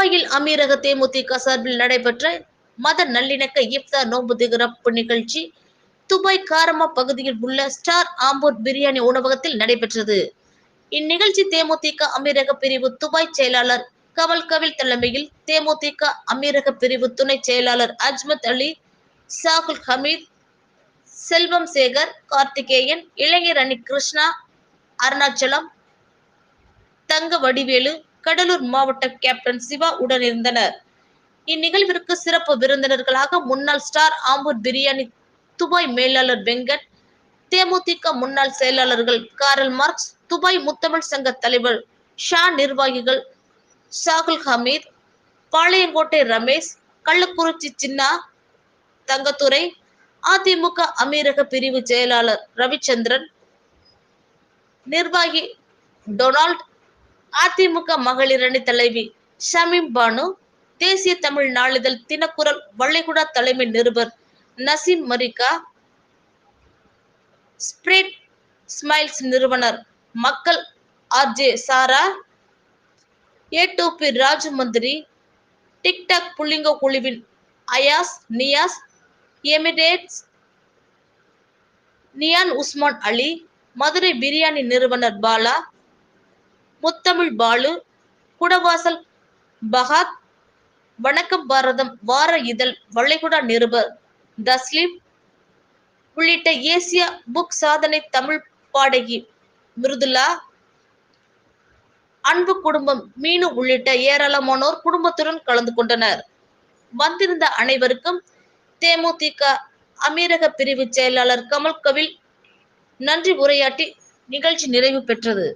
துபாயில் அமீரக தேமுதிக சார்பில் நடைபெற்ற மத நல்லிணக்க இப்தார் நோன்பு திகரப்பு நிகழ்ச்சி துபாய் காரமா பகுதியில் உள்ள ஸ்டார் ஆம்பூர் பிரியாணி உணவகத்தில் நடைபெற்றது. இந்நிகழ்ச்சி தேமுதிக அமீரக பிரிவு துபாய் செயலாளர் கமல் கவில் தலைமையில் தேமுதிக அமீரக பிரிவு துணை செயலாளர் அஜ்மத் அலி சாகுல் ஹமீத் செல்வம் சேகர் கார்த்திகேயன் இளைஞர் அணி கிருஷ்ணா அருணாச்சலம் தங்க வடிவேலு கடலூர் மாவட்ட கேப்டன் சிவா உடனிருந்தனர். இந்நிகழ்விற்கு சிறப்பு விருந்தினர்களாக முன்னாள் ஸ்டார் ஆம்பூர் பிரியாணி துபாய் மேலாளர் வெங்கட் தேமுதிக முன்னாள் செயலாளர்கள் காரல் மார்க்ஸ் துபாய் முத்தமிழ் சங்க தலைவர் ஷா நிர்வாகிகள் சாகுல் ஹமீத் பாளையங்கோட்டை ரமேஷ் கள்ளக்குறிச்சி சின்னா தங்கத்துறை அதிமுக அமீரக பிரிவு செயலாளர் ரவிச்சந்திரன் நிர்வாகி டொனால்ட் அதிமுக மகளிர் அணி தலைவி ஷமீம் பானு தேசிய தமிழ் நாளிதழ் தினக்குரல் வளைகுடா தலைமை நிருபர் நசீம் மரிகா ஸ்பிரிட் ஸ்மைல்ஸ் நிறுவனர் மக்கள் RJ Sara A to B மந்திரி டிக்டாக் புள்ளிங்க குழுவின் அயாஸ் நியாஸ் எமிரேட்ஸ் நியான் உஸ்மான் அலி மதுரை பிரியாணி நிறுவனர் பாலா முத்தமிழ் பாலு குடவாசல் பகாத் வணக்கம் பாரதம் வார இதழ் வளைகுடா நிருபர் தஸ்லீம் உள்ளிட்ட ஏசியா புக் சாதனை தமிழ் பாடகி மிருதுலா அன்பு குடும்பம் மீனு உள்ளிட்ட ஏராளமானோர் குடும்பத்துடன் கலந்து கொண்டனர். வந்திருந்த அனைவருக்கும் தேமுதிக அமீரக பிரிவு செயலாளர் கமல் கவில் நன்றி உரையாற்றி நிகழ்ச்சி நிறைவு பெற்றது.